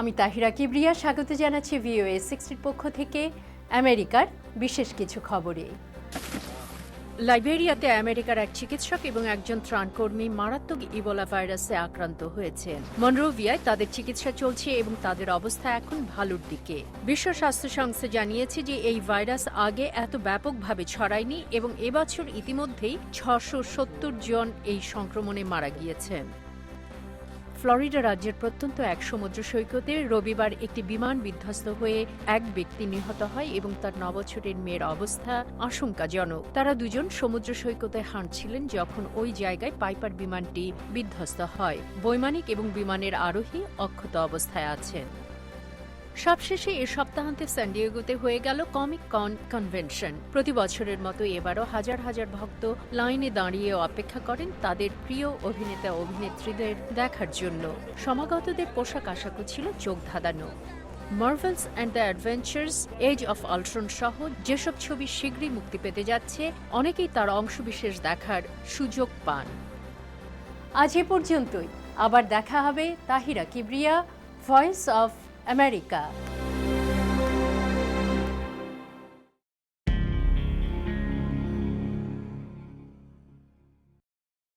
আমি তাহিরা কিবরিয়া, স্বাগত জানাচ্ছি ভিওএ সিক্সটির পক্ষ থেকে আমেরিকার বিশেষ কিছু খবরে। লাইবেরিয়াতে আমেরিকার এক চিকিৎসক এবং একজন ত্রাণকর্মী মারাত্মক ইবোলা ভাইরাসে আক্রান্ত হয়েছেন। মনরোভিয়ায় তাদের চিকিৎসা চলছে এবং তাদের অবস্থা এখন ভালোর দিকে। বিশ্ব স্বাস্থ্য সংস্থা জানিয়েছে যে এই ভাইরাস আগে এত ব্যাপকভাবে ছড়ায়নি এবং এবছর ইতিমধ্যেই ছশো সত্তর জন এই সংক্রমণে মারা গিয়েছেন। ফ্লোরিডা রাজ্যের প্রত্যন্ত এক সমুদ্র সৈকতে রবিবার একটি বিমান বিধ্বস্ত হয়ে এক ব্যক্তি নিহত হয় এবং তার নবছরের মেয়ের অবস্থা আশঙ্কাজনক। তারা দুজন সমুদ্র সৈকতে হাঁটছিলেন যখন ওই জায়গায় পাইপার বিমানটি বিধ্বস্ত হয়। বৈমানিক এবং বিমানের আরোহী অক্ষত অবস্থায় আছেন। সবশেষে এ সপ্তাহান্তে স্যান্ডিয়েগোতে হয়ে গেল কমিক কন কনভেনশন প্রতি বছরের মতো এবারও হাজার হাজার ভক্ত লাইনে দাঁড়িয়ে অপেক্ষা করেন তাদের প্রিয় অভিনেতা অভিনেত্রীদের দেখার জন্য। সমাগতদের পোশাক আশাকও ছিল চোখ ধাঁধানো। Marvels and the adventures age of Ultron সহ যেসব ছবি শীঘ্রই মুক্তি পেতে যাচ্ছে, অনেকেই তার অংশবিশেষ দেখার সুযোগ পান। আজ এ পর্যন্তই। আবার দেখা হবে Tahira Kibria voice of America.